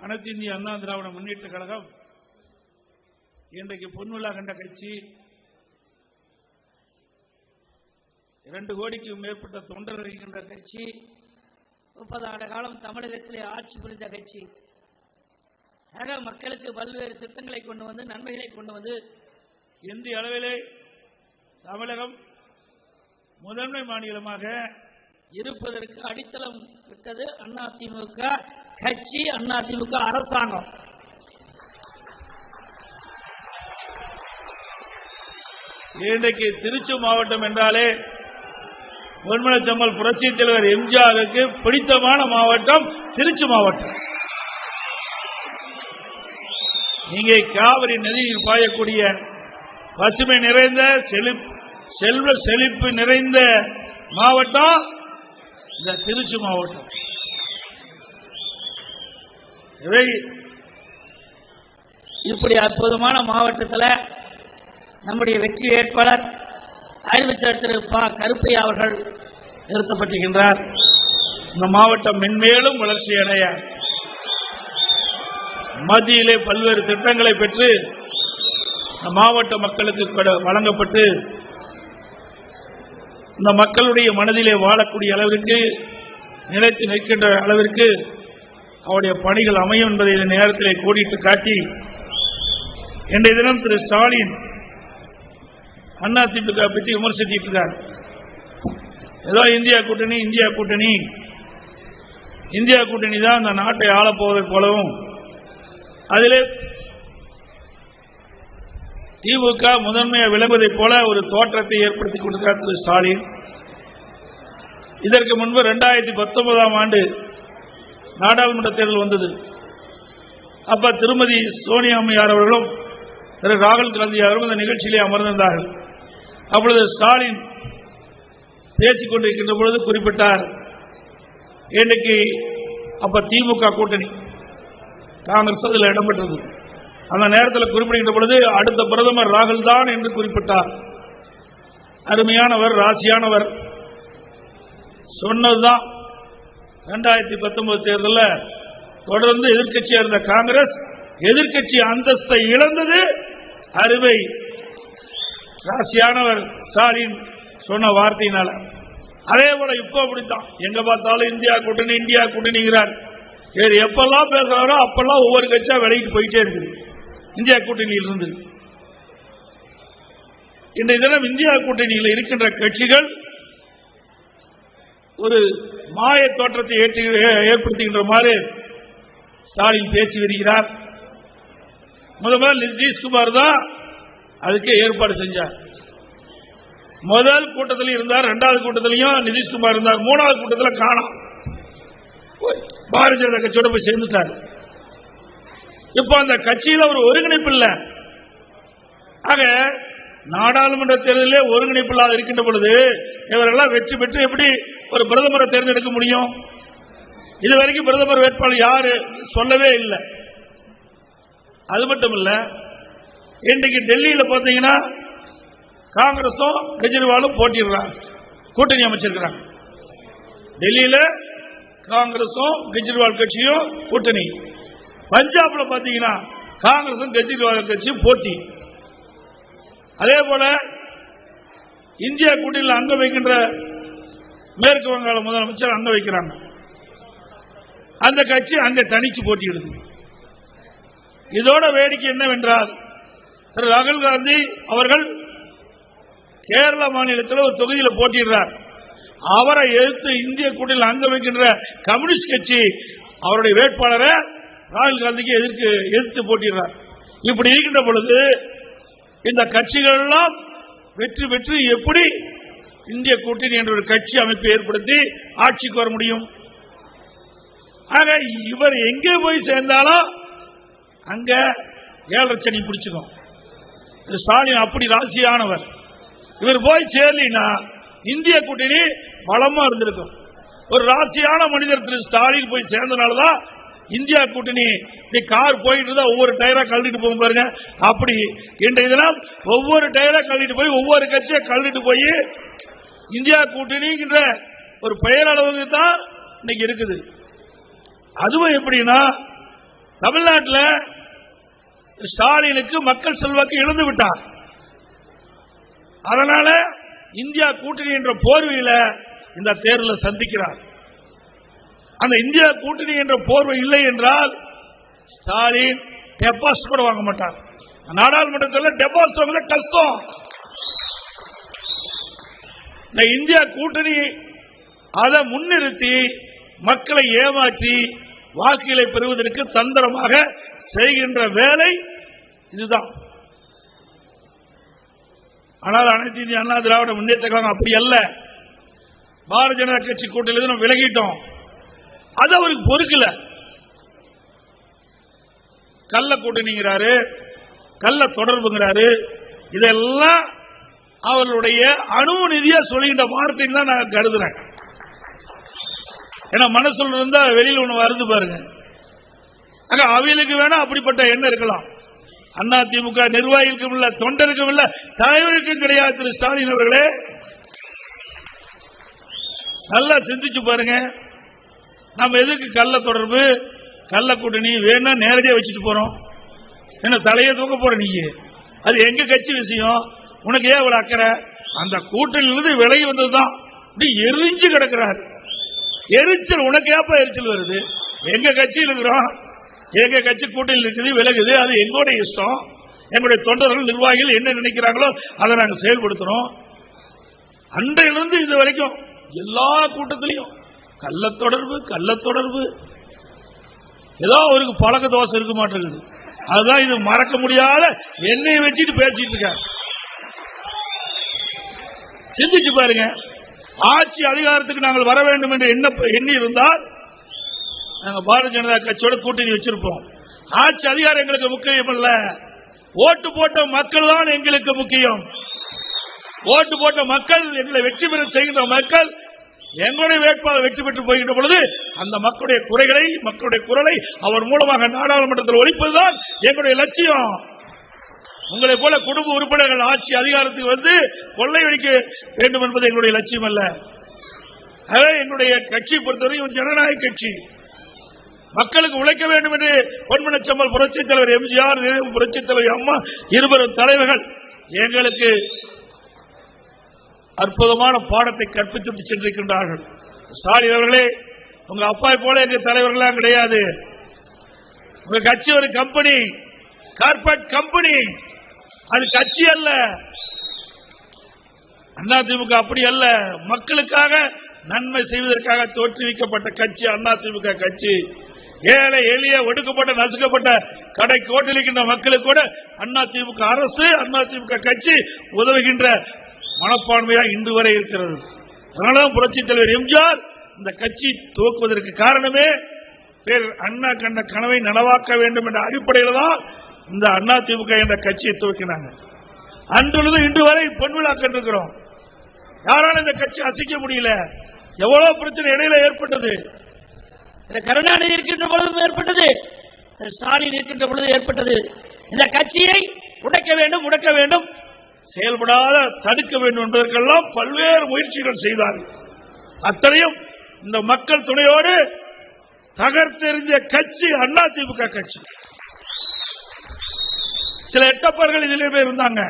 அனைத்து இந்திய அண்ணா திராவிட முன்னேற்ற கழகம் இன்றைக்கு பொன்விழா கண்ட கட்சி இரண்டு கோடிக்கும் மேற்பட்ட தொண்டர் இருக்கின்ற கட்சி முப்பது ஆண்டு காலம் தமிழகத்திலே ஆட்சி புரிந்த கட்சி. ஆக மக்களுக்கு பல்வேறு திட்டங்களை கொண்டு வந்து நன்மைகளை கொண்டு வந்து இந்திய அளவிலே தமிழகம் முதன்மை மாநிலமாக இருப்பதற்கு அடித்தளம் விட்டது அதிமுக கட்சி அதிமுக அரசாங்கம். இன்றைக்கு திருச்சி மாவட்டம் என்றாலே பொன்மனச்சம்மல் புரட்சி தலைவர் எம்ஜிஆருக்கு பிடித்தமான மாவட்டம் திருச்சி மாவட்டம். இங்கே காவிரி நதியில் பாயக்கூடிய பசுமை நிறைந்த செழிப் செல்வ செழிப்பு நிறைந்த மாவட்டம் இந்த திருச்சி மாவட்டம். இப்படி அற்புதமான மாவட்டத்தில் நம்முடைய வெற்றி வேட்பாளர் அறிவிச்சர் திரு பா. கருப்பையா அவர்கள் நிறுத்தப்பட்டிருக்கின்றார். இந்த மாவட்டம் மென்மேலும் வளர்ச்சி அடைய மத்தியிலே பல்வேறு திட்டங்களை பெற்று இந்த மாவட்ட மக்களுக்கு வழங்கப்பட்டு இந்த மக்களுடைய மனதிலே வாழக்கூடிய அளவிற்கு நிலைத்து நிற்கின்ற அளவிற்கு அவருடைய பணிகள் அமையும் என்பதை இந்த நேரத்திலே கோடிட்டு காட்டி இன்றைய தினம் திரு ஸ்டாலின் அண்ணா திமுக பற்றி விமர்சிச்சிட்டு இருக்கார் ஏதோ இந்தியா கூட்டணி இந்தியா கூட்டணி. இந்தியா கூட்டணி தான் அந்த நாட்டை ஆளப்போவதைப் போலவும் அதிலே திமுக முதன்மையை விளங்குவதைப் போல ஒரு தோற்றத்தை ஏற்படுத்தி கொடுத்தார் திரு ஸ்டாலின். இதற்கு முன்பு இரண்டாயிரத்தி பத்தொன்பதாம் ஆண்டு நாடாளுமன்ற தேர்தல் வந்தது. அப்ப திருமதி சோனியா அம்மையார் அவர்களும் திரு ராகுல் காந்தி அவர்களும் இந்த நிகழ்ச்சியிலே அமர்ந்திருந்தார்கள். அப்பொழுது ஸ்டாலின் பேசிக் கொண்டிருக்கின்ற பொழுது குறிப்பிட்டார் இன்றைக்கு அப்ப திமுக கூட்டணி காங்கிரஸ் அதில் இடம்பெற்றது. அந்த நேரத்தில் குறிப்பிடுகின்ற பொழுது அடுத்த பிரதமர் ராகுல் தான் என்று குறிப்பிட்டார். அருமையானவர் ராசியானவர் சொன்னதுதான் ரெண்டாயிரத்தி பத்தொன்பது தேர்தலில் தொடர்ந்து எதிர்கட்சியாக இருந்த காங்கிரஸ் எதிர்க்கட்சி அந்தஸ்தை இழந்தது. அறுவை ராசியானவர் ஸ்டாலின் சொன்ன வார்த்தையினால. அதே போல இப்போ அப்படித்தான். எங்க பார்த்தாலும் இந்தியா கூட்டணி இந்தியா கூட்டணிங்கிறார். வேறு எப்பெல்லாம் பேசுறாரோ அப்பெல்லாம் ஒவ்வொரு கட்சியா விலைக்கு போயிட்டே இருக்குது. இந்தியா கூட்டணியில் இருந்து. இன்றைய தினம் இந்தியா கூட்டணியில் இருக்கின்ற கட்சிகள் ஒரு மாய தோற்றத்தை ஏற்படுத்துகின்ற மாதிரி ஸ்டாலின் பேசி வருகிறார். முதல்ல நிதிஷ்குமார் தான் அதுக்கு ஏற்பாடு செஞ்சார். முதல் கூட்டத்தில் இருந்தார் இரண்டாவது கூட்டத்திலையும் நிதிஷ்குமார் இருந்தார் மூணாவது கூட்டத்தில் காணும் பாரதிய ஜனதா கட்சியோட போய் சேர்ந்துட்டார். இப்ப அந்த கட்சியில் ஒரு ஒருங்கிணைப்பு இல்லை. ஆக நாடாளுமன்ற தேர்தலிலே ஒருங்கிணைப்பு இல்லாத இருக்கின்ற பொழுது இவரெல்லாம் வெற்றி பெற்று எப்படி ஒரு பிரதமரை தேர்ந்தெடுக்க முடியும்? இதுவரைக்கும் பிரதமர் வேட்பாளர் யாரு சொல்லவே இல்லை. அது மட்டும் இல்ல இன்றைக்கு டெல்லியில் பார்த்தீங்கன்னா காங்கிரஸும் கெஜ்ரிவாலும் போட்டிடுறாங்க கூட்டணி அமைச்சிருக்கிறாங்க. டெல்லியில் காங்கிரஸும் கெஜ்ரிவால் கட்சியும் கூட்டணி. பஞ்சாப்ல பார்த்தீங்கன்னா காங்கிரஸும் கெஜ்ரிவால் கட்சியும் போட்டி. அதே போல இந்தியா கூட்டணியில் அங்க வைக்கின்ற மேற்கு வங்காள முதலமைச்சர் அங்க வைக்கிறாங்க. அந்த கட்சி அங்க தனிச்சு போட்டியிடுது இதோட வேடிக்கை என்னவென்றால் திரு ராகுல் காந்தி அவர்கள் கேரள மாநிலத்தில் ஒரு தொகுதியில் போட்டியிடுறார். அவரை எதிர்த்து இந்திய கூட்டணியில் அங்க வைக்கின்ற கம்யூனிஸ்ட் கட்சி அவருடைய வேட்பாளரை ராகுல் காந்திக்கு எதிர்த்து எதிர்த்து போட்டிடுறார் இப்படி இருக்கின்ற பொழுது இந்த கட்சிகள் எல்லாம் வெற்றி பெற்று எப்படி இந்திய கூட்டணி என்ற ஒரு கட்சி அமைப்பை ஏற்படுத்தி ஆட்சிக்கு வர முடியும்? ஆக இவர் எங்கே போய் சேர்ந்தாலும் அங்க ஏழரை சனி பிடிச்சுக்கும். ஸ்டாலின் அப்படி ராசியானவர். இவர் போய் சேரலினா இந்திய கூட்டணி பலமா இருந்திருக்கும். ஒரு ராசியான மனிதர் திரு ஸ்டாலின் போய் சேர்ந்தனாலதான் இந்தியா கூட்டணி இப்படி கார் போயிட்டு இருந்தா ஒவ்வொரு டயரா கழுதிட்டு போகும் பாருங்க. அப்படி இன்றைய தினம் ஒவ்வொரு டயரா கழுதிட்டு போய் ஒவ்வொரு கட்சியை கழுதிட்டு போய் இந்தியா கூட்டணிங்கிற ஒரு பெயர் அளவுக்கு தான் இன்னைக்கு இருக்குது. அதுவும் எப்படின்னா தமிழ்நாட்டில் ஸ்டாலினுக்கு மக்கள் செல்வாக்கு இழந்து விட்டார். அதனால இந்தியா கூட்டணி என்ற போர்வையில இந்த தேர்தலில் சந்திக்கிறார். அந்த இந்தியா கூட்டணி என்ற போர்வை இல்லை என்றால் ஸ்டாலின் டெபாசிட் கூட வாங்க மாட்டார். நாடாளுமன்றத்தில் டெபாசிட் வாங்க கஷ்டம். இந்த இந்தியா கூட்டணி அதை முன்னிறுத்தி மக்களை ஏமாற்றி வாக்குகளை பெறுவதற்கு தந்திரமாக செய்கின்ற வேலை இதுதான். ஆனால் அனைத்து இந்திய அண்ணா திராவிட முன்னேற்ற கழகம் அப்படி அல்ல. பாரதிய ஜனதா கட்சி கூட்டணியிலிருந்து நம்ம விலகிட்டோம். அது அவருக்கு பொறுக்கல. கல்ல கூட்டணிங்கிறாரு கள்ள தொடர்புங்கிறாரு. இதெல்லாம் அவர்களுடைய நிதியா சொல்லுகின்ற வார்த்தைன்னு தான் நான் கருதுறேன். ஏன்னா மனசுல இருந்தா வெளியில் ஒண்ணு வருது பாருங்க. ஆக அவைகளுக்கு வேணா அப்படிப்பட்ட எண்ணம் இருக்கலாம். அண்ணா திமுக நிர்வாகிக்கும் இல்ல தொண்டருக்கும் இல்ல தலைவருக்கும் கிடையாது திரு ஸ்டாலின் அவர்களே. நல்லா சிந்திச்சு பாருங்க. நம்ம எதுக்கு கள்ள தொடர்பு? கள்ள கூட்டணி வேணா நேரடியா வச்சுட்டு போறோம். என்ன தலையை தூக்க போற நீங்க அது எங்க கட்சி விஷயம்? உனக்கு ஏன் இவ்வளவு அக்கறை? அந்த கூட்டணியிலிருந்து விலகி வந்ததுதான். இப்படி எரிஞ்சு கிடக்கிறார். எரிச்சல் உனக்கு ஏப்ப எரிச்சல் வருது? எங்க கட்சியில் இருக்கிறோம். எங்க கட்சி கூட்டணியில் இருக்குது விலகுது. அது எங்களுடைய இஷ்டம். எங்களுடைய தொண்டர்கள் நிர்வாகிகள் என்ன நினைக்கிறாங்களோ அதை நாங்கள் செயல்படுத்துறோம். அன்றையிலிருந்து இது வரைக்கும் எல்லா கூட்டத்திலையும் கள்ள தொடர்பு கள்ள தொடர்பு ஏதோ அவருக்கு பழக்க தோசை இருக்க மாட்டேங்குது. அதுதான் இது மறக்க முடியாத என்னைய வச்சுட்டு பேசிட்டு இருக்க சிந்திச்சு பாருங்க. ஆட்சி அதிகாரத்துக்கு நாங்கள் வர வேண்டும் என்று என்ன எண்ணி இருந்தால் நாங்கள் பாரதிய ஜனதா கட்சியோட கூட்டணி வச்சிருப்போம். ஆட்சி அதிகாரம் எங்களுக்கு முக்கியம் இல்ல. ஓட்டு போட்ட மக்கள் தான் எங்களுக்கு முக்கியம். ஓட்டு போட்ட மக்கள் எங்களை வெற்றி பெற செய்கின்ற மக்கள் எங்களுடைய வேட்பாளர் வெற்றி பெற்று போகின்ற பொழுது அந்த மக்களுடைய குறைகளை மக்களுடைய குரலை அவர் மூலமாக நாடாளுமன்றத்தில் ஒழிப்பதுதான் எங்களுடைய லட்சியம். உங்களை போல குடும்ப உறுப்பினர்கள் ஆட்சி அதிகாரத்துக்கு வந்து கொள்ளையடிக்க வேண்டும் என்பது எங்களுடைய லட்சியம் அல்ல. அதே எங்களுடைய கட்சி பொறுத்தவரையும் ஜனநாயக கட்சி. மக்களுக்கு உழைக்க வேண்டும் என்று பொன்மனச்சம்மல் புரட்சித் தலைவர் எம்ஜிஆர் புரட்சித் தலைவர் அம்மா இருவரும் தலைவர்கள். எங்களுக்கு அற்புதமான பாடத்தை கற்பித்து சென்றிருக்கின்றார்கள். ஸ்டாலின் அவர்களே உங்க அப்பா போல எங்க தலைவர்களாம் கிடையாது. உங்க கட்சி ஒரு கம்பெனி கார்பரேட் கம்பெனி. அது கட்சி அல்ல. அண்ணா திமுக அப்படி அல்ல. மக்களுக்காக நன்மை செய்வதற்காக தோற்றுவிக்கப்பட்ட கட்சி அண்ணா திமுக கட்சி. ஏழை எளிய ஒடுக்கப்பட்ட நசுக்கப்பட்ட கடை கோட்டளிக்கின்ற மக்களுக்கு கூட அதிமுக அரசு அதிமுக கட்சி உதவுகின்ற மனப்பான்மையா இன்று வரை இருக்கிறது. அதனாலதான் புரட்சித் தலைவர் எம்ஜிஆர் இந்த கட்சி துவக்குவதற்கு காரணமே பேர் அண்ணா கண்ட கனவை நனவாக்க வேண்டும் என்ற அடிப்படையில் தான் இந்த அண்ணா திமுக என்ற கட்சியை துவக்கினாங்க. அன்றுள்ளது இன்று வரை பொன் விழா கண்டிருக்கிறோம். யாராலும் இந்த கட்சி அசைக்க முடியல? எவ்வளவு பிரச்சனை இடையில ஏற்பட்டது? கருணாநிதி இருக்கின்ற பொழுதும் ஏற்பட்டது. ஸ்டாலின் இருக்கின்ற பொழுது ஏற்பட்டது. இந்த கட்சியை உடைக்க வேண்டும் உடைக்க வேண்டும். செயல்படாத தடுக்க வேண்டும் என்பதற்கெல்லாம் பல்வேறு முயற்சிகள் செய்தார்கள். அத்தனையும் இந்த மக்கள் துணையோடு தகர்த்தெறிஞ்ச கட்சி அண்ணா திமுக கட்சி. சில எட்டப்பர்கள் இதிலே பேர் இருந்தாங்க.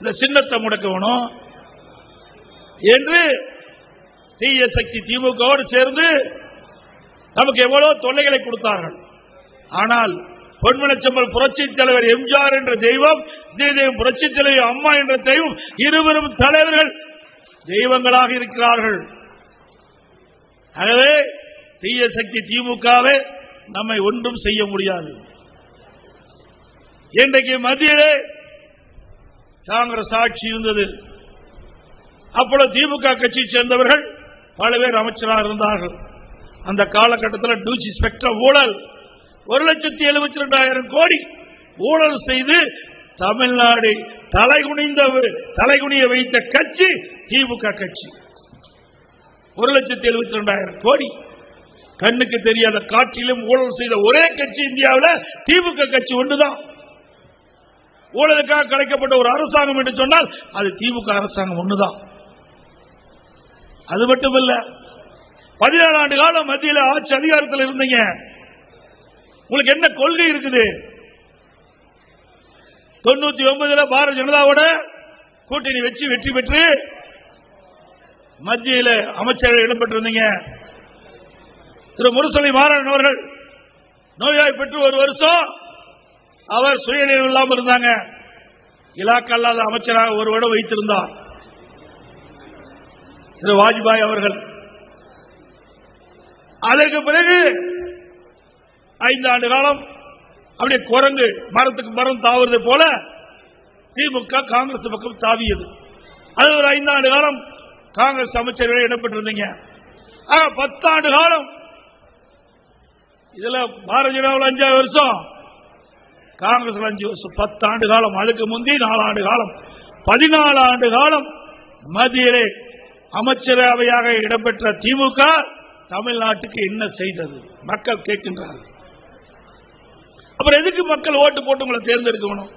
இந்த சின்னத்தை முடக்கணும் என்று தீய சக்தி திமுகவோடு சேர்ந்து நமக்கு எவ்வளவு தொல்லைகளை கொடுத்தார்கள். ஆனால் பொன்மனச்சம்பல் புரட்சி தலைவர் எம்ஜிஆர் என்ற தெய்வம் இதே தெய்வம் புரட்சி தலைவர் அம்மா என்ற தெய்வம் இருவரும் தலைவர்கள் தெய்வங்களாக இருக்கிறார்கள். ஆகவே தீய சக்தி திமுகவே நம்மை ஒன்றும் செய்ய முடியாது. இன்றைக்கு மத்தியிலே காங்கிரஸ் ஆட்சி இருந்தது. அப்பொழுது திமுக கட்சியை சேர்ந்தவர்கள் பல பேர் அமைச்சராக இருந்தார்கள். அந்த காலகட்டத்தில் டூசி ஸ்பெக்ட்ரம் ஊழல் ஒரு லட்சத்தி எழுபத்தி ரெண்டாயிரம் கோடி ஊழல் செய்து தமிழ்நாடு தலைகுனிந்த தலைகுனிய வைத்த கட்சி திமுக கட்சி. ஒரு லட்சத்தி எழுபத்தி ரெண்டாயிரம் கோடி. கண்ணுக்கு தெரியாத காற்றிலும் ஊழல் செய்த ஒரே கட்சி இந்தியாவில் திமுக கட்சி ஒன்றுதான். ஊழலுக்காக கலைக்கப்பட்ட ஒரு அரசாங்கம் என்று சொன்னால் அது திமுக அரசாங்கம் ஒன்றுதான். அது மட்டுமல்ல பதினேழு ஆண்டு காலம் மத்தியில் ஆட்சி அதிகாரத்தில் இருந்தீங்க. உங்களுக்கு என்ன கொள்கை இருக்குது? தொண்ணூத்தி ஒன்பதுல பாரதிய ஜனதாவோட கூட்டணி வச்சு வெற்றி பெற்று மத்தியில் அமைச்சர்கள் இடம்பெற்றிருந்தீங்க. திரு முரசொலி மாறன் அவர்கள் நோயாய் பெற்று ஒரு வருஷம் அவர் சுயநிலை இல்லாமல் இருந்தாங்க. இலாக்கா அல்லாத அமைச்சராக ஒரு வருடம் வைத்திருந்தார். திரு வாஜ்பாய் அவர்கள். அதற்கு பிறகு ஐந்து ஆண்டு காலம் அப்படியே குரங்கு மரத்துக்கு மரம் தாவுறது போல திமுக காங்கிரஸ் பக்கம் தாவியது. அது ஒரு ஐந்தாண்டு காலம் காங்கிரஸ் அமைச்சர்கள் இடம்பெற்றிருந்தீங்க. ஆக பத்தாண்டு காலம் இதுல பாரதிய ஜனதாவில் அஞ்சாவது வருஷம் காங்கிரஸ் அஞ்சு வருஷம். பத்தாண்டு காலம் அதுக்கு முந்தி நாலாண்டு காலம். பதினாலு ஆண்டு காலம் மத்தியிலே அமைச்சரவையாக இடம்பெற்ற திமுக தமிழ்நாட்டுக்கு என்ன செய்தது? மக்கள் கேட்கின்றார்கள். அப்புறம் எதுக்கு மக்கள் ஓட்டு போட்டு உங்களை தேர்ந்தெடுக்கணும்?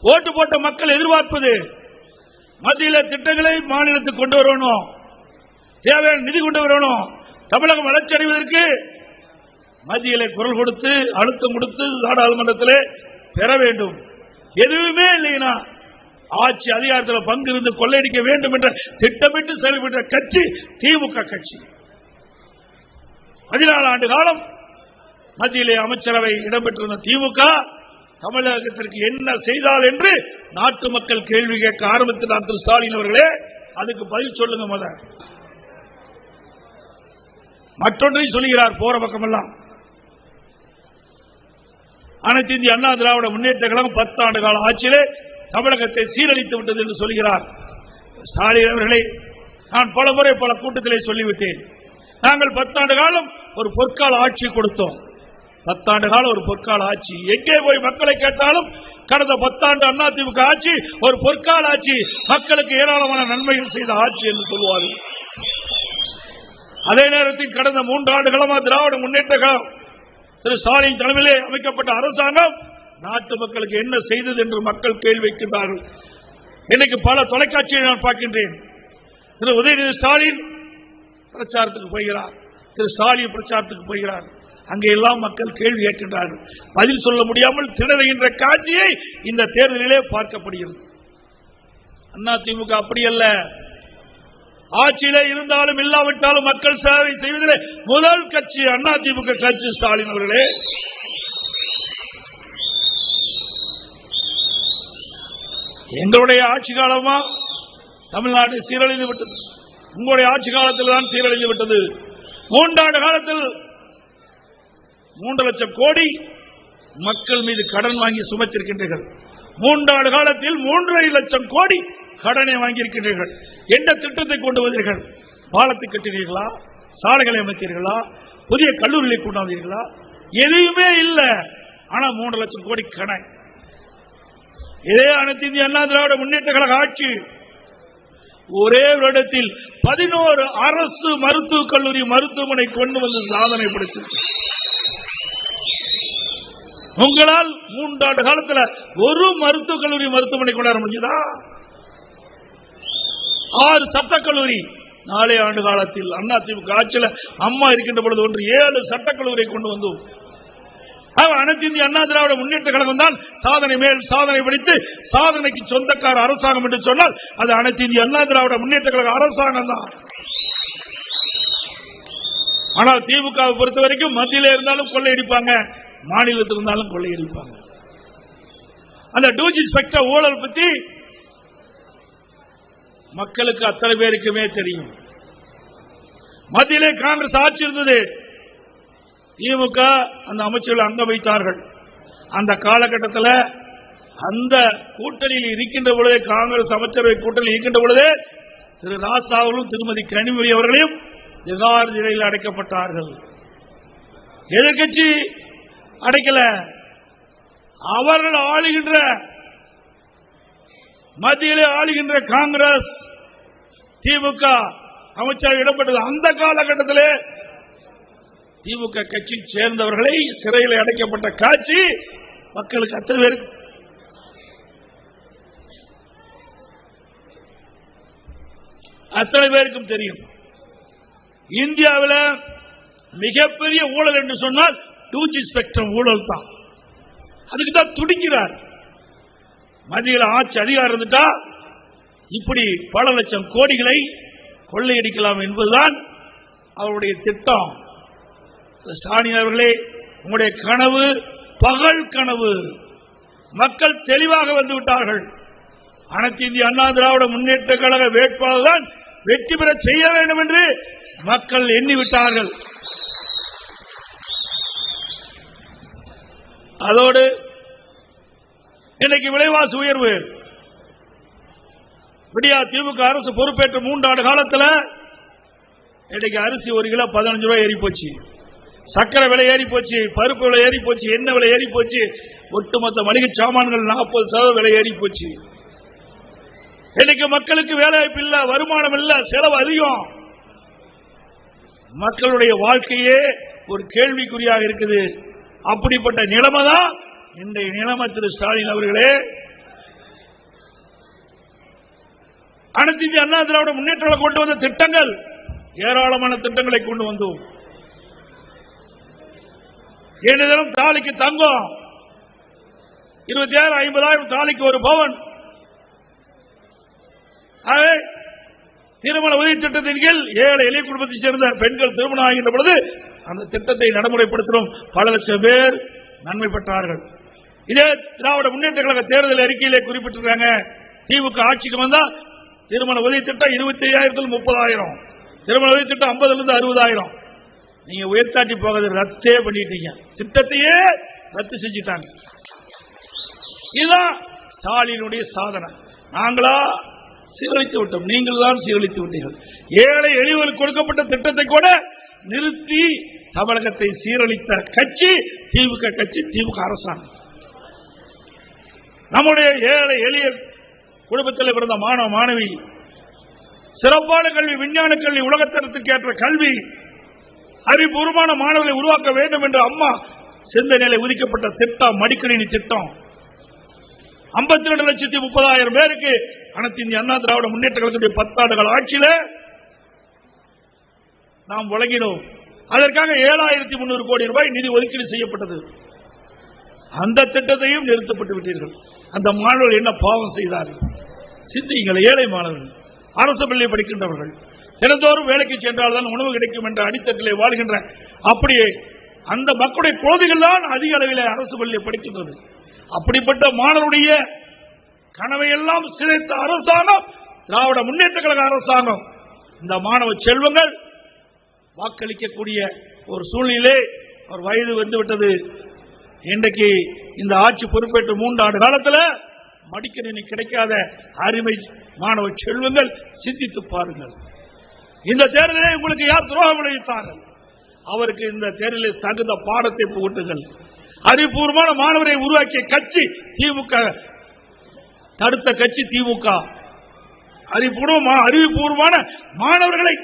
ஓட்டு போட்ட மக்கள் எதிர்பார்ப்பது மத்தியில் திட்டங்களை மாநிலத்துக்கு கொண்டு வரணும். தேவையான நிதி கொண்டு வரணும். தமிழகம் வளர்ச்சி அடைவதற்கு மத்தியிலே குரல் கொடுத்து அழுத்தம் கொடுத்து நாடாளுமன்றத்தில் பெற வேண்டும். எதுவுமே இல்லைனா ஆட்சி அதிகாரத்தில் பங்கு இருந்து கொள்ளையடிக்க வேண்டும் என்ற திட்டமிட்டு செயல்பட்ட கட்சி திமுக கட்சி. பதினாலு ஆண்டு காலம் மத்தியிலே அமைச்சரவை இடம்பெற்றிருந்த திமுக தமிழகத்திற்கு என்ன செய்தால் என்று நாட்டு மக்கள் கேள்வி கேட்க ஆரம்பித்தார் திரு ஸ்டாலின் அவர்களே. அதுக்கு பதில் சொல்லுங்க முத மற்றொன்றையும் சொல்லுகிறார் போற பக்கமெல்லாம். அனைத்து இந்திய அண்ணா திராவிட முன்னேற்ற கழகம் பத்தாண்டு கால ஆட்சியிலே தமிழகத்தை சீரழித்து விட்டது என்று சொல்கிறார். ஸ்டாலின் அவர்களே நான் பல முறை பல கூட்டத்திலே சொல்லிவிட்டேன். நாங்கள் பத்தாண்டு காலம் ஒரு பொற்கால ஆட்சி கொடுத்தோம். பத்தாண்டு காலம் ஒரு பொற்கால ஆட்சி. எங்கே போய் மக்களை கேட்டாலும் கடந்த பத்தாண்டு அதிமுக ஆட்சி ஒரு பொற்கால ஆட்சி. மக்களுக்கு ஏராளமான நன்மைகள் செய்த ஆட்சி என்று சொல்வார்கள் அதே நேரத்தில் கடந்த மூன்று ஆண்டு திராவிட முன்னேற்ற கழகம் திரு ஸ்டாலின் தலைமையிலே அமைக்கப்பட்ட அரசாங்கம் நாட்டு மக்களுக்கு என்ன செய்தது என்று மக்கள் கேள்வி வைக்கின்றார்கள். இன்னைக்கு பல தொலைக்காட்சியை நான் பார்க்கின்றேன். திரு உதயநிதி ஸ்டாலின் பிரச்சாரத்துக்கு போகிறார். திரு ஸ்டாலின் பிரச்சாரத்துக்கு போகிறார். அங்கே எல்லாம் மக்கள் கேள்வி கேட்கின்றார்கள் பதில் சொல்ல முடியாமல் திணறுகின்ற காட்சியை இந்த தேர்தலிலே பார்க்கப்படுகிறது. அண்ணா திமுக அப்படி அல்ல ஆட்சியிலே இருந்தாலும் இல்லாவிட்டாலும் மக்கள் சேவை செய்வதில் முதல் கட்சி அண்ணா திமுக கட்சி ஸ்டாலின் அவர்களே. எங்களுடைய ஆட்சி காலமா? தமிழ்நாடு சீரழிந்து விட்டது. உங்களுடைய ஆட்சி காலத்தில் தான் சீரழிந்து விட்டது. மூன்றாண்டு காலத்தில் மூன்று லட்சம் கோடி மக்கள் மீது கடன் வாங்கி சுமத்திருக்கின்றீர்கள். மூன்றாண்டு காலத்தில் மூன்றரை லட்சம் கோடி கடனை வாங்கியிருக்கின்றீர்கள். எந்த திட்டத்தை கொண்டு வந்தீர்கள்? பாலத்தை கட்டினீர்களா? சாலைகளை அமைத்தீர்களா? புதிய கல்லூரிகளை கொண்டாந்தீர்களா? எதுவுமே இல்லை. ஆனா மூன்று லட்சம் கோடி கடன். இதே அனைத்து இந்திய அண்ணா திராவிட முன்னேற்ற கழக ஆட்சி ஒரே வருடத்தில் பதினோரு அரசு மருத்துவக் கல்லூரி மருத்துவமனை கொண்டு வந்து சாதனை படைச்சிருக்கு. உங்களால் மூன்றாண்டு காலத்துல ஒரு மருத்துவக் கல்லூரி மருத்துவமனை கொண்டாட முடியுதா ஆறு சட்டக் கல்லூரி. நாலே ஆண்டு காலத்தில் அண்ணா திமுக ஆட்சியில் அம்மா இருக்கின்ற பொழுது ஒன்று ஏழு சட்டக்கல்லூரியை கொண்டு வந்தோம். அனைத்து இந்திய அண்ணா திராவிட முன்னேற்ற கழகம் தான் சாதனை மேல் சாதனை படித்து சாதனைக்கு சொந்தக்கார அரசாங்கம் என்று சொன்னால் அது அனைத்து இந்திய அண்ணா திராவிட முன்னேற்ற கழக அரசாங்கம் தான். ஆனால் திமுகவை பொறுத்த வரைக்கும் மத்தியில இருந்தாலும் கொள்ளையடிப்பாங்க மாநிலத்தில் இருந்தாலும் கொள்ளையடிப்பாங்க. அந்த டூஜி ஸ்பெக்டர் ஊழல் பத்தி மக்களுக்கு அத்தனை பேருக்குமே தெரியும். மத்தியிலே காங்கிரஸ் ஆட்சி இருந்தது. திமுக அந்த அமைச்சர்கள் அங்க வைத்தார்கள். அந்த காலகட்டத்தில் அந்த கூட்டணியில் இருக்கின்ற பொழுதே காங்கிரஸ் அமைச்சரவை கூட்டணியில் இருக்கின்ற பொழுதே திரு ராசா திருமதி கனிமொழி அவர்களையும் எதார் நிலையில் அடைக்கப்பட்டார்கள். எதிர்கட்சி அடைக்கல. அவர்கள் ஆளுகின்ற மத்தியிலே ஆளுகின்ற காங்கிரஸ் திமுக அமைச்சர் இடப்பட்டது அந்த காலகட்டத்திலே திமுக கட்சி சேர்ந்தவர்களை சிறையில் அடைக்கப்பட்ட காட்சி மக்களுக்கு அத்தனை பேருக்கு. அத்தனை பேருக்கும் தெரியும். இந்தியாவில் மிகப்பெரிய ஊழல் என்று சொன்னால் டூ ஜி ஸ்பெக்ட்ரம் ஊழல் தான் அதுக்கு தான் துடிக்கிறார். மத்தியில் ஆட்சி அதிகாரம் இருந்துட்டா இப்படி பல லட்சம் கோடிகளை கொள்ளையடிக்கலாம் என்பதுதான் அவருடைய திட்டம். ஸ்டாலின் அவர்களே உங்களுடைய கனவு பகல் கனவு. மக்கள் தெளிவாக வந்து விட்டார்கள். அனைத்து இந்திய அண்ணா திராவிட முன்னேற்ற கழக வேட்பாளர் தான் வெற்றி பெற செய்ய வேண்டும் என்று மக்கள் எண்ணி விட்டார்கள் அதோடு இன்னைக்கு விலைவாசி உயர்வு. விடியா திமுக அரசு பொறுப்பேற்ற மூன்றாண்டு காலத்தில் இன்னைக்கு அரிசி ஒரு கிலோ பதினஞ்சு ரூபாய் ஏறி போச்சு சக்கரை விலை ஏறி போச்சு பருப்பு விலை ஏறி போச்சு எண்ணெய் விலை ஏறி போச்சு ஒட்டுமொத்த மளிகை சாமான்கள் நாற்பது சதவீதம் விலை ஏறி போச்சு இன்னைக்கு மக்களுக்கு வேலை வாய்ப்பு இல்ல வருமானம் இல்ல செலவு அதிகம். மக்களுடைய வாழ்க்கையே ஒரு கேள்விக்குறியாக இருக்குது. அப்படிப்பட்ட நிலைமை தான் இன்றைய நிலைமை திரு ஸ்டாலின் அவர்களே. அனைத்து இந்திய அண்ணா திராவிட முன்னேற்றம் கொண்டு வந்த திட்டங்கள் ஏராளமான திட்டங்களை கொண்டு வந்தோம். ஏழு தினம் தாலிக்கு தங்கம். இருபத்தி ஆறு ஐம்பதாயிரம் தாலிக்கு ஒரு பவன். திருமண உதவி திட்டத்தின் கீழ் ஏழை எளிய குடும்பத்தை சேர்ந்த பெண்கள் திருமணம் ஆகின்ற பொழுது அந்த திட்டத்தை நடைமுறைப்படுத்தினோம் பல லட்சம் பேர் நன்மை பெற்றார்கள். இதே திராவிட முன்னேற்ற கழக தேர்தல் அறிக்கையிலே குறிப்பிட்டிருக்காங்க. திமுக ஆட்சிக்கு வந்தா திருமண உதவி திட்டம் இருபத்தி ஐயாயிரத்தில் முப்பதாயிரம். திருமண உதவி திட்டம் ஐம்பதுல இருந்து அறுபதாயிரம். நீங்க உயர்த்தாட்டி போகிறது ரத்தே பண்ணிட்டீங்க. திட்டத்தையே ரத்து செஞ்சிட்டாங்க. இதுதான் ஸ்டாலினுடைய சாதனை. நாங்களா சீரழித்து விட்டோம். நீங்கள் தான் சீரழித்து விட்டீர்கள். ஏழை எளியவர்களுக்கு கொடுக்கப்பட்ட திட்டத்தை கூட நிறுத்தி தமிழகத்தை சீரழித்த கட்சி திமுக கட்சி திமுக அரசாங்கம். நம்முடைய ஏழை எளிய குடும்பத்தில் பிறந்த மாணவ மாணவி சிறப்பான கல்வி விஞ்ஞான கல்வி உலகத்தரத்துக்கு ஏற்ற கல்வி அறிவுபூர்வமான மாணவர்களை உருவாக்க வேண்டும் என்று அம்மா சிந்தனையில உதிக்கப்பட்ட திட்டம் மடிக்கணினி திட்டம். ஐம்பத்தி ரெண்டு லட்சத்தி முப்பதாயிரம் பேருக்கு அனைத்து இந்திய அண்ணா திராவிட முன்னேற்ற கழகத்துடைய பத்தாண்டுகள் ஆட்சியில நாம் வழங்கினோம். அதற்காக ஏழாயிரத்தி முன்னூறு கோடி ரூபாய் நிதி ஒதுக்கீடு செய்யப்பட்டது. அந்த திட்டத்தையும் நிறுத்தப்பட்டு விட்டீர்கள். அந்த மாணவர்கள் என்ன பாவம் செய்தார்கள் சிந்தியுங்கள் ஏழை மாணவர்கள் அரசு பள்ளியில் படிக்கின்றவர்கள். தினந்தோறும் வேலைக்கு சென்றால்தான் உணவு கிடைக்கும் என்ற அடித்தட்டிலே வாழ்கின்ற அப்படியே அந்த மக்களுடைய குழந்தைகள் தான் அதிக அளவில் அரசு பள்ளியை படிக்கின்றது. அப்படிப்பட்ட மாணவருடைய கனவை எல்லாம் சிதைத்த அரசாங்கம் திராவிட முன்னேற்ற கழக அரசாங்கம். இந்த மாணவ செல்வங்கள் வாக்களிக்கக்கூடிய ஒரு சூழ்நிலை அவர் வயது வந்துவிட்டது. இன்றைக்கு இந்த ஆட்சி பொறுப்பேற்ற மூன்றாண்டு காலத்தில் மடிக்கணினி கிடைக்காத அருமை மாணவ செல்வங்கள் சிந்தித்து பாருங்கள். இந்த தேர்தலை உங்களுக்கு யார் துரோகம் விளைவித்தார்கள்? அவருக்கு இந்த தேர்தலில் தகுந்த பாடத்தை புகட்டுங்கள். அறிவுபூர்வமான மாணவரை உருவாக்கிய கட்சி திமுக. தடுத்த கட்சி திமுக. அறிவுபூர்வமான அறிவுபூர்வமான மாணவர்களை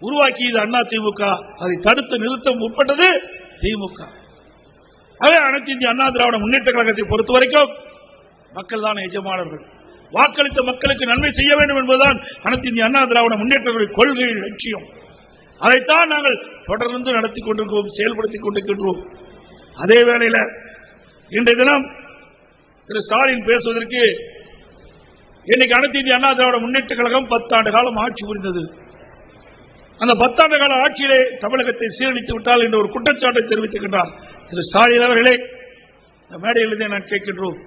உருவாக்கியது அண்ணா திமுக. அதை தடுத்து நிறுத்த முற்பட்டது திமுக. அதே அனைத்து இந்திய அண்ணா திராவிட முன்னேற்ற கழகத்தை பொறுத்த வரைக்கும் மக்கள் தான் எஜமானர்கள். வாக்களித்த மக்களுக்கு நன்மை செய்ய வேண்டும் என்பதுதான் அனைத்து இந்திய அண்ணா திராவிட முன்னேற்ற கொள்கை லட்சியம். அதைத்தான் நாங்கள் தொடர்ந்து நடத்தி கொண்டிருக்கிறோம் செயல்படுத்திக் கொண்டிருக்கின்றோம். அதே வேளையில் இன்றைய தினம் திரு ஸ்டாலின் பேசுவதற்கு இன்னைக்கு அனைத்து இந்திய அண்ணா திராவிட முன்னேற்ற கழகம் பத்தாண்டு காலம் ஆட்சி புரிந்தது. அந்த பத்தாண்டு கால ஆட்சியிலே தமிழகத்தை சீரழித்து விட்டால் என்ற ஒரு குற்றச்சாட்டை தெரிவித்துக்கின்றார் திரு ஸ்டாலின் அவர்களே. மேடையிலிருந்தே நான் கேட்கின்றோம்.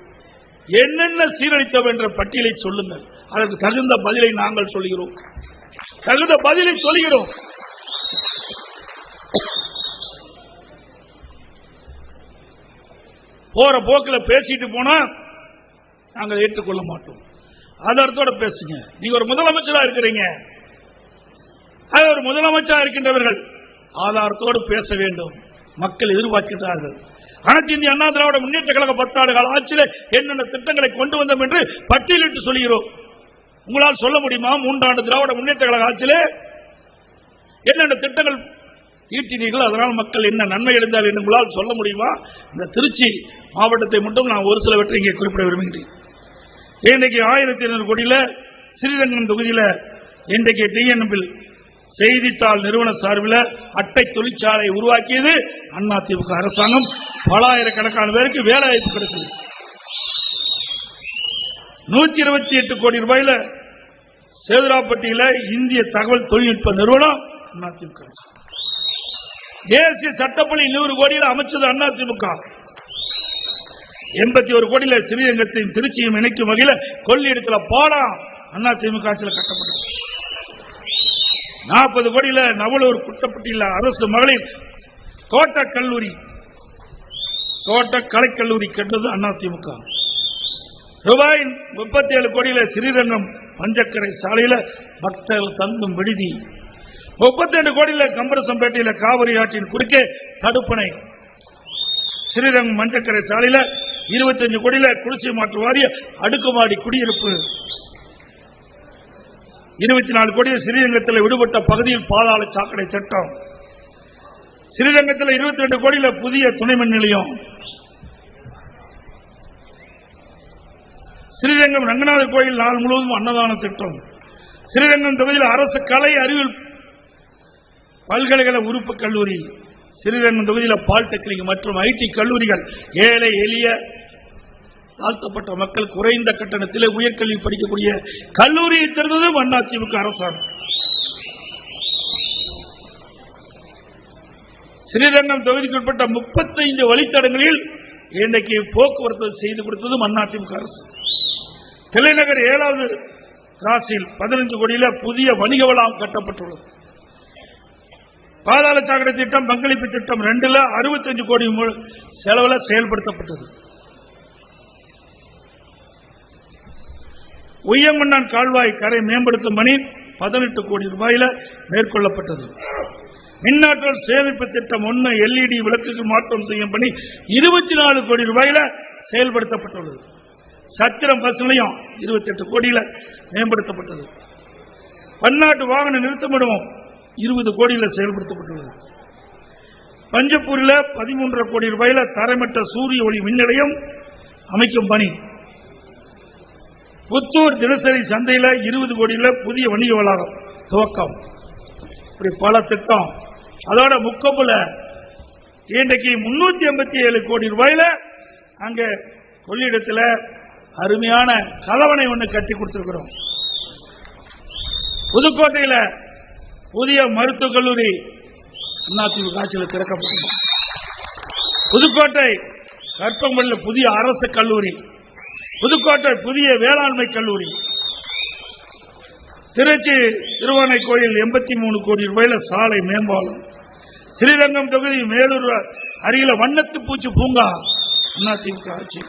என்னென்ன சீரழித்தோம் என்ற பட்டியலை சொல்லுங்கள். அதற்கு தகுந்த பதிலை நாங்கள் சொல்கிறோம். தகுந்த பதிலை சொல்கிறோம் போற போக்கில் பேசிட்டு போனா நாங்கள் ஏற்றுக்கொள்ள மாட்டோம். ஆதாரத்தோட பேசுங்க. நீங்க ஒரு முதலமைச்சரா இருக்கிறீங்க. அது ஒரு முதலமைச்சரா இருக்கின்றவர்கள். ஆதாரத்தோடு பேச வேண்டும். மக்கள் எதிர்பார்க்கிறார்கள். அனைத்து இந்திய அண்ணா திராவிட முன்னேற்ற கழக பத்தாண்டு கால ஆட்சியில் என்னென்ன திட்டங்களை கொண்டு வந்தோம் என்று பட்டியலிட்டு சொல்கிறோம். உங்களால் சொல்ல முடியுமா? மூன்றாண்டு திராவிட முன்னேற்ற கழக ஆட்சியிலே என்னென்ன திட்டங்கள் ஈட்டினீர்கள் அதனால் மக்கள் என்ன நன்மை எழுந்தார் என்று உங்களால் சொல்ல முடியுமா? இந்த திருச்சி மாவட்டத்தை மட்டும் நான் ஒரு சிலவற்றை இங்கே குறிப்பிட விரும்புகிறேன். இன்றைக்கு ஆயிரத்தி ஐநூறு கோடியில ஸ்ரீரங்கம் தொகுதியில் இன்றைக்கு டிஎன்பில் செய்தித்தாள் நிறுவன சார்பில் அட்டை தொழிற்சாலை உருவாக்கியது அதிமுக அரசாங்கம். பலாயிரக்கணக்கான பேருக்கு வேலை வாய்ப்பு கிடைச்சது நூத்தி இருபத்தி எட்டு கோடி ரூபாயில சேதுராப்பட்டியில இந்திய தகவல் தொழில்நுட்ப நிறுவனம் அதிமுக அரசு. தேசிய சட்டப்பள்ளி நூறு கோடியில் அமைச்சது அதிமுக எண்பத்தி ஒரு கோடியில ஸ்ரீரங்கத்தையும் திருச்சியும் இணைக்கும் வகையில் கொள்ளிடத்தில் பாடம் அதிமுக ஆட்சியில் கட்டப்பட்டது. நாற்பது கோடியில நவலூர் குட்டப்பட்டியில் அரசு மகளிர் தோட்ட கல்லூரி. தோட்ட கலைக்கல்லூரி கட்டது அதிமுக ரூபாய் முப்பத்தி ஏழு கோடியில ஸ்ரீரங்கம் பஞ்சக்கரை சாலையில பக்தர்கள் தங்கும் விடுதி. முப்பத்தி ரெண்டு கோடியில கம்பரசம்பேட்டையில காவிரி ஆற்றின் குறுக்கே தடுப்பணை. ஸ்ரீரங்கம் மஞ்சக்கரை சாலையில இருபத்தஞ்சு கோடியில குடிசை மாற்று வாரிய அடுக்குமாடி குடியிருப்பு. இருபத்தி நாலு கோடியில் ஸ்ரீரங்கத்தில் விடுபட்ட பகுதியில் பாதாள சாக்கடை திட்டம். ஸ்ரீரங்கத்தில் இருபத்தி ரெண்டு கோடியில புதிய துணை மின் நிலையம். ஸ்ரீரங்கம் ரங்கநாத கோயில் நாள் முழுவதும் அன்னதான திட்டம். ஸ்ரீரங்கம் தொகுதியில் அரசு கலை அறிவியல் பல்கலைக்கழக உறுப்பு கல்லூரி சிறுவன் தொகுதியில் பாலிடெக்னிக் மற்றும் ஐடி கல்லூரிகள் ஏழை எளிய தாழ்த்தப்பட்ட மக்கள் குறைந்த கட்டணத்தில் உயர்கல்வி படிக்கக்கூடிய கல்லூரியை திறந்ததும் அதிமுக அரசாங்கம். ஸ்ரீரங்கம் தொகுதிக்குட்பட்ட முப்பத்தைந்து வழித்தடங்களில் இன்றைக்கு போக்குவரத்து செய்து கொடுத்ததும் அதிமுக அரசு. தலைநகர் ஏழாவது ராசியில் பதினஞ்சு கோடியில் புதிய வணிக வளாகம் கட்டப்பட்டுள்ளது. பாதாள சாக்கடை திட்டம் பங்களிப்பு திட்டம் ரெண்டுல அறுபத்தஞ்சு கோடி செலவில் செயல்படுத்தப்பட்டது. உய்யமண்ணான் கால்வாய் கரை மேம்படுத்தும் பணி பதினெட்டு கோடி ரூபாயில மேற்கொள்ளப்பட்டது. மின்னாற்றல் சேமிப்பு திட்டம் ஒன்று எல்இடி விளக்குக்கு மாற்றம் செய்யும் பணி இருபத்தி நாலு கோடி ரூபாயில செயல்படுத்தப்பட்டுள்ளது. சத்திரம் பஸ் நிலையம் இருபத்தி எட்டு கோடியில மேம்படுத்தப்பட்டது. பன்னாட்டு வாகன நிறுத்தமிடவும் இருபது கோடியில் செயல்படுத்தப்பட்டுள்ளது. பஞ்சப்பூரில் பதிமூன்றரை கோடி ரூபாயில தரமிட்ட சூரிய ஒளி மின் நிலையம் அமைக்கும் பணி. புத்தூர் தினசரி சந்தையில் இருபது கோடியில் புதிய வணிக வளாகம் துவக்கம். இப்படி பல திட்டம். அதோட முக்கப்புல இன்றைக்கு முன்னூத்தி எண்பத்தி ஏழு கோடி ரூபாயில அங்க கொள்ளிடத்தில் அருமையான கலவனை ஒன்று கட்டி கொடுத்திருக்கிறோம். புதுக்கோட்டையில் புதிய மருத்துவக் கல்லூரி அதிமுக ஆட்சியில் திறக்கப்பட்டது. புதுக்கோட்டை கற்பம்பள்ளியில் புதிய அரசு கல்லூரி புதுக்கோட்டை புதிய வேளாண்மை கல்லூரி. திருச்சி திருவானை கோயில் எண்பத்தி மூணு கோடி ரூபாயில சாலை மேம்பாலம். ஸ்ரீரங்கம் தொகுதி மேலூர் அருகில வண்ணத்து பூச்சி பூங்கா அதிமுக ஆட்சி.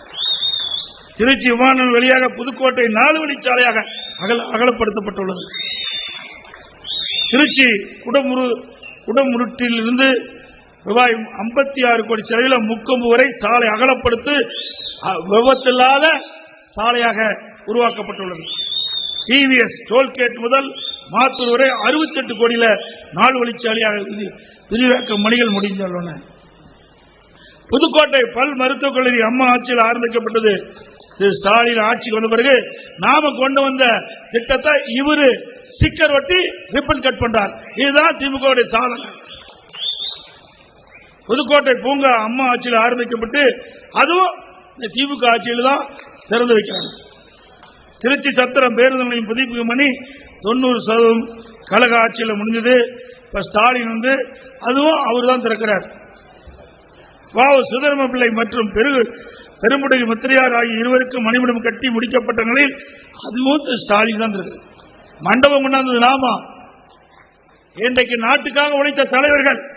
திருச்சி விமானம் வழியாக புதுக்கோட்டை நாலு வழிச்சாலையாக அகல அகலப்படுத்தப்பட்டுள்ளது. திருச்சி குடமுரு குடமுருட்டிலிருந்து ரூபாய் ஐம்பத்தி ஆறு கோடி செலவில் முக்கொம்பு வரை சாலை அகலப்படுத்து விபத்தில்லாத சாலையாக உருவாக்கப்பட்டுள்ளது. டிவிஎஸ் டோல்கேட் முதல் மாத்தூர் வரை 68 கோடியில நாலு வழிச்சாலையாக விரிவாக்க மணிகள் முடிந்துள்ளன. புதுக்கோட்டை பல் மருத்துவக் கல்லூரி அம்மா ஆட்சியில் ஆரம்பிக்கப்பட்டது. திரு ஸ்டாலின் ஆட்சிக்கு வந்த பிறகு நாம கொண்டு வந்த திட்டத்தை இவரு ஸ்டிக்கர் ஒட்டி ரிப்பன் கட் பண்றார். இதுதான் திமுக சாதனை. புதுக்கோட்டை பூங்கா அம்மா ஆட்சியில் ஆரம்பிக்கப்பட்டு அதுவும் இந்த திமுக ஆட்சியில் தான் திறந்து வைக்கிறாங்க. திருச்சி சத்திரம் பேருந்து நிலையம் புதுப்பிக்கும் மணி தொண்ணூறு சதவீதம் கழக ஆட்சியில் முடிஞ்சது. இப்ப ஸ்டாலின் வந்து அதுவும் அவர் தான் திறக்கிறார். வாவு சுதர்ம பிள்ளை மற்றும் பெரு பெரும்புடை முத்திரையார் ஆகிய இருவருக்கும் மணிமடம் கட்டி முடிக்கப்பட்ட நிலையில் அதுவும் ஸ்டாலின் தான் திறக்கிறார். மண்டபம் கொண்டாந்தது நாமா. இன்றைக்கு நாட்டுக்காக உழைத்த தலைவர்கள்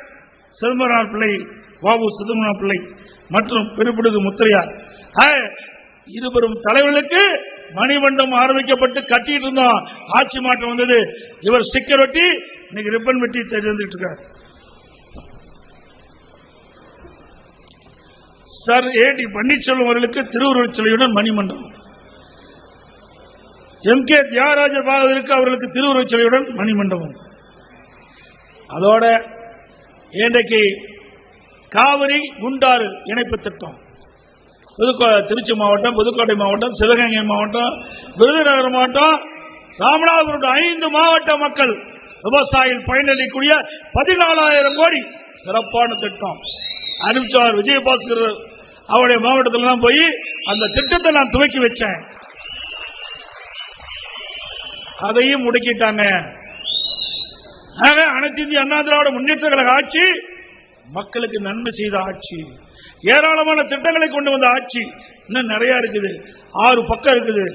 சிதம்பரம் பிள்ளை வாவு சிதம்பரம் பிள்ளை மற்றும் பெரும்புடுகு முத்திரையார். ஆ, இருவரும் தலைவர்களுக்கு மணிமண்டம் ஆரம்பிக்கப்பட்டு கட்டிட்டு இருந்தோம். ஆட்சி மாற்றம் வந்தது. இவர் ஸ்டிக்கர் ஒட்டி இன்னைக்கு ரிப்பன் வெட்டி தெரிஞ்சுட்டு இருக்கார். சார் ஏடி பன்னீர்செல்வம் அவர்களுக்கு திருவுருவச் சிலையுடன் மணிமண்டபம். எம். கே. தியாகராஜ பாகவதற்கு அவர்களுக்கு திருவுருவச் சிலையுடன் மணிமண்டபம். அதோட இன்றைக்கு காவிரி குண்டாறு இணைப்பு திட்டம். புதுக்கோ திருச்சி மாவட்டம் புதுக்கோட்டை மாவட்டம் சிவகங்கை மாவட்டம் விருதுநகர் மாவட்டம் ராமநாதபுரம் ஐந்து மாவட்ட மக்கள் விவசாயிகள் பயனளிக்கூடிய பதினாலாயிரம் கோடி சிறப்பான திட்டம். அனுப்பிச்சார் விஜயபாஸ்கர் அவருடைய மாவட்டத்தில் போய் அந்த திட்டத்தை நான் துவக்கி வச்சேன். அதையும் முடக்கிட்டாங்க. ஆக அனைத்து இந்திய அண்ணா திராவிட முன்னேற்ற கழக ஆட்சி மக்களுக்கு நன்மை செய்த ஆட்சி. ஏராளமான திட்டங்களை கொண்டு வந்த ஆட்சி. இன்னும் நிறைய இருக்குது. ஆறு பக்கம் இருக்குது.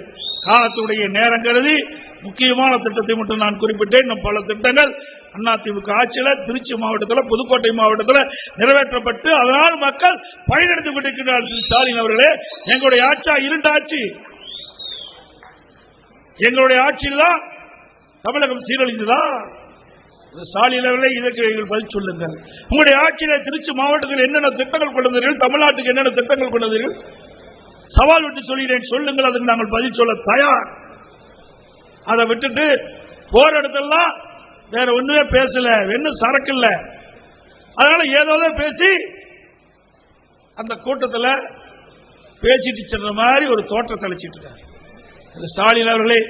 காலத்துடைய நேரம் கருதி முக்கியமான திட்டத்தை மட்டும் நான் குறிப்பிட்டேன். இன்னும் பல திட்டங்கள் அதிமுக ஆட்சியில் திருச்சி மாவட்டத்தில் புதுக்கோட்டை மாவட்டத்தில் நிறைவேற்றப்பட்டு அதனால் மக்கள் பயனடைந்து கொண்டிருக்கிறார்கள். ஸ்டாலின் அவர்களே எங்களுடைய ஆட்சியா இருண்ட ஆட்சி. எங்களுடைய ஆட்சியில் தான் தமிழகம் சீரழிந்துதான் ஸ்டாலின் அவர்களே இதற்கு எங்கள் பதில் சொல்லுங்கள். உங்களுடைய ஆட்சியில திருச்சி மாவட்டத்தில் என்னென்ன திட்டங்கள் கொண்டு வந்தீர்கள்? தமிழ்நாட்டுக்கு என்னென்ன திட்டங்கள் கொண்டு வந்தீர்கள்? சவால் விட்டு சொல்கிறேன் சொல்லுங்கள் அதற்கு நாங்கள் பதில் சொல்ல தயார். அதை விட்டுட்டு போற இடத்தெல்லாம் வேற ஒண்ணுமே பேசல என்ன சரக்கு இல்ல அதனால ஏதோ பேசி அந்த கூட்டத்தில் பேசிட்டு சென்ற மாதிரி ஒரு தோற்றம் அழைச்சிட்டு இருக்காங்க. ஸ்டாலின் அவர்களே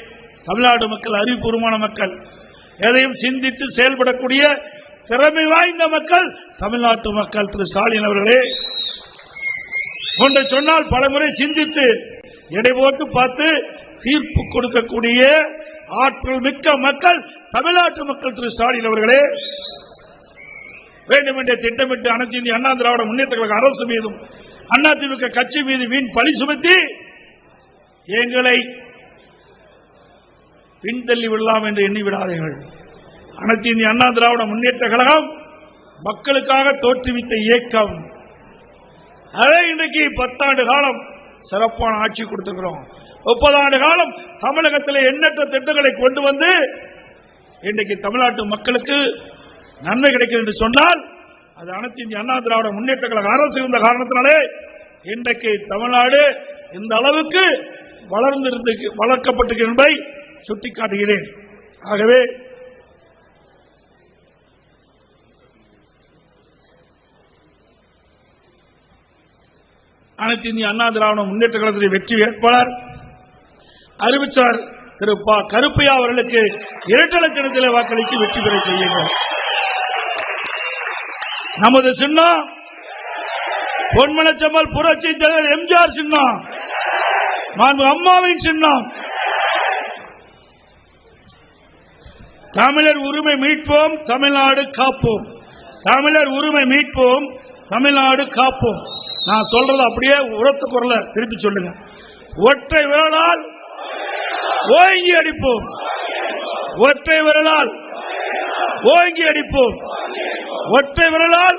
தமிழ்நாடு மக்கள் அறிவுபூர்வமான மக்கள் எதையும் சிந்தித்து செயல்படக்கூடிய திறமை வாய்ந்த மக்கள் தமிழ்நாட்டு மக்கள் திரு ஸ்டாலின் அவர்களே. ஒன்றை சொன்னால் பலமுறை சிந்தித்து எடை போட்டு பார்த்து தீர்ப்பு கொடுக்கக்கூடிய ஆற்றல் மிக்க மக்கள் தமிழ்நாட்டு மக்கள் திரு ஸ்டாலின் அவர்களே. வேண்டும் என்ற திட்டமிட்டு அனைத்து இந்திய அண்ணா திராவிட முன்னேற்ற கழக அரசு மீதும் அதிமுக கட்சி மீது வீண் பழி சுமத்தி எங்களை பின்தள்ளி விடலாம் என்று எண்ணி விடாதீர்கள் அனைத்து இந்திய அண்ணா திராவிட முன்னேற்ற கழகம் மக்களுக்காக தோற்றுவித்த இயக்கம். அதே இன்றைக்கு பத்தாண்டு காலம் சிறப்பான ஆட்சி கொடுத்துக்கிறோம் முப்பது ஆண்டு காலம் தமிழகத்தில் எண்ணற்ற திட்டங்களை கொண்டு வந்து இன்றைக்கு தமிழ்நாட்டு மக்களுக்கு நன்மை கிடைக்கும் என்று சொன்னால் அது அனைத்து இந்திய அண்ணா திராவிட முன்னேற்ற கழக அரசு இருந்த காரணத்தினாலே இன்றைக்கு தமிழ்நாடு இந்த அளவுக்கு வளர்ந்திருந்து வளர்க்கப்பட்டிருக்கிறது என்பதை சுட்டிக்காட்டுகிறேன். ஆகவே அனைத்து இந்திய அண்ணா திராவிட முன்னேற்ற கழகத்தின் வெற்றி வேட்பாளர் அறிவிச்சார் திரு ப. கருப்பையா அவர்களுக்கு இரண்டு லட்சணத்தில் வாக்களித்து வெற்றி பெற செய்யுங்கள். நமது சின்னம் பொன்மனச்சம்மல் புரட்சி தலைவர் எம்ஜிஆர் சின்னம் அம்மாவின் சின்னம் தமிழர் உரிமை மீட்போம் தமிழ்நாடு காப்போம். தமிழர் உரிமை மீட்போம் தமிழ்நாடு காப்போம். நான் சொல்றது அப்படியே உரத்த குரல திருப்பி சொல்லுங்க. ஒற்றை விரலால் ஓங்கி அடிப்போம். ஒற்றை விரலால் ஓங்கி அடிப்போம். ஒற்றை விரலால்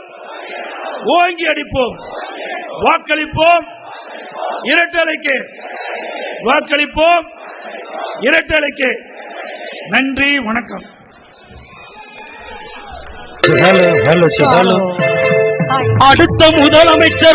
ஓங்கி அடிப்போம். வாக்களிப்போம். இரட்டலைக்கு வாக்களிப்போம். இரட்டலைக்கு நன்றி வணக்கம். Hello, hello, hello. அடுத்த முதலமைச்சர்